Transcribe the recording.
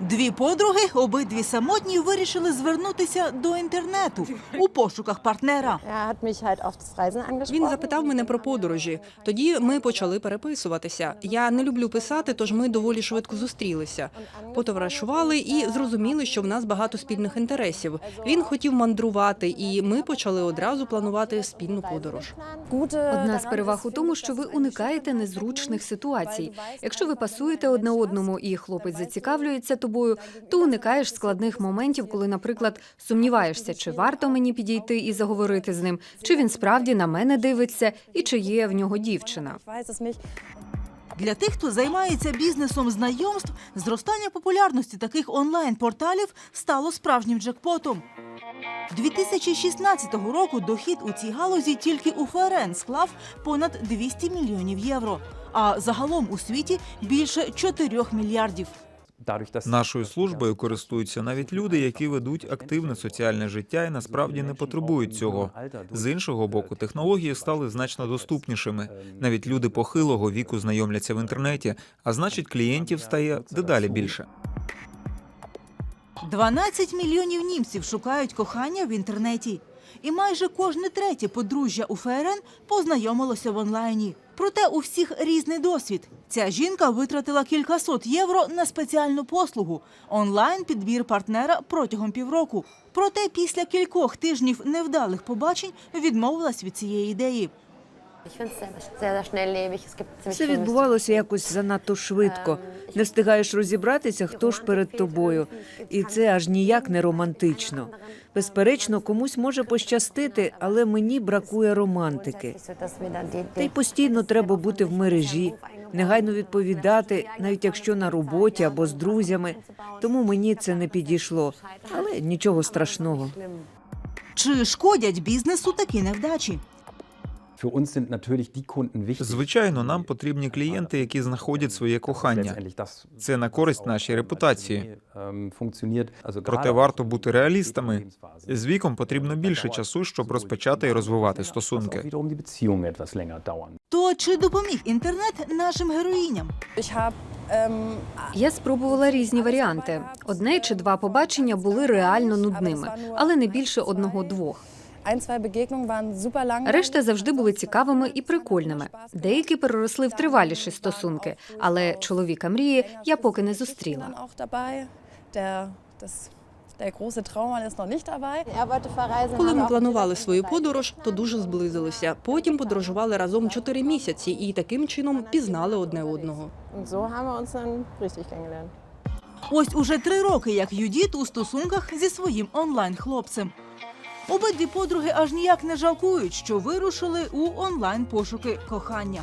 Дві подруги, обидві самотні, вирішили звернутися до інтернету у пошуках партнера. Er. Він запитав мене про подорожі. Тоді ми почали переписуватися. Я не люблю писати, тож ми доволі швидко зустрілися. Потоваришували і зрозуміли, що в нас багато спільних інтересів. Він хотів мандрувати, і ми почали одразу планувати спільну подорож. Одна з переваг у тому, що ви уникаєте незручних ситуацій. Якщо ви пасуєте одне одному і хлопець зацікавлюється тобою, то уникаєш складних моментів, коли, наприклад, сумніваєшся, чи варто мені підійти і заговорити з ним, чи він справді на мене дивиться, і чи є в нього дівчина. Для тих, хто займається бізнесом знайомств, зростання популярності таких онлайн-порталів стало справжнім джекпотом. 2016 року дохід у цій галузі тільки у ФРН склав понад 200 мільйонів євро, а загалом у світі більше 4 мільярдів. Нашою службою користуються навіть люди, які ведуть активне соціальне життя і насправді не потребують цього. З іншого боку, технології стали значно доступнішими. Навіть люди похилого віку знайомляться в інтернеті, а значить, клієнтів стає дедалі більше. 12 мільйонів німців шукають кохання в інтернеті. І майже кожне третє подружжя у ФРН познайомилося в онлайні. Проте у всіх різний досвід. Ця жінка витратила кількасот євро на спеціальну послугу онлайн підбір партнера протягом півроку. Проте після кількох тижнів невдалих побачень відмовилась від цієї ідеї. Все відбувалося якось занадто швидко. Не встигаєш розібратися, хто ж перед тобою. І це аж ніяк не романтично. Безперечно, комусь може пощастити, але мені бракує романтики. Та й постійно треба бути в мережі, негайно відповідати, навіть якщо на роботі або з друзями. Тому мені це не підійшло. Але нічого страшного. Чи шкодять бізнесу такі невдачі? Звичайно, нам потрібні клієнти, які знаходять своє кохання. Це на користь нашій репутації. Проте варто бути реалістами. З віком потрібно більше часу, щоб розпочати і розвивати стосунки. То чи допоміг інтернет нашим героїням? Ähm, Я спробувала різні варіанти. Одне чи два побачення були реально нудними, але не більше одного-двох. Решта завжди були цікавими і прикольними. Деякі переросли в триваліші стосунки, але чоловіка мрії я поки не зустріла. Коли ми планували свою подорож, то дуже зблизилися. Потім подорожували разом чотири місяці і таким чином пізнали одне одного. Ось уже три роки, як Юдіт у стосунках зі своїм онлайн-хлопцем. Обидві подруги аж ніяк не жалкують, що вирушили у онлайн пошуки кохання.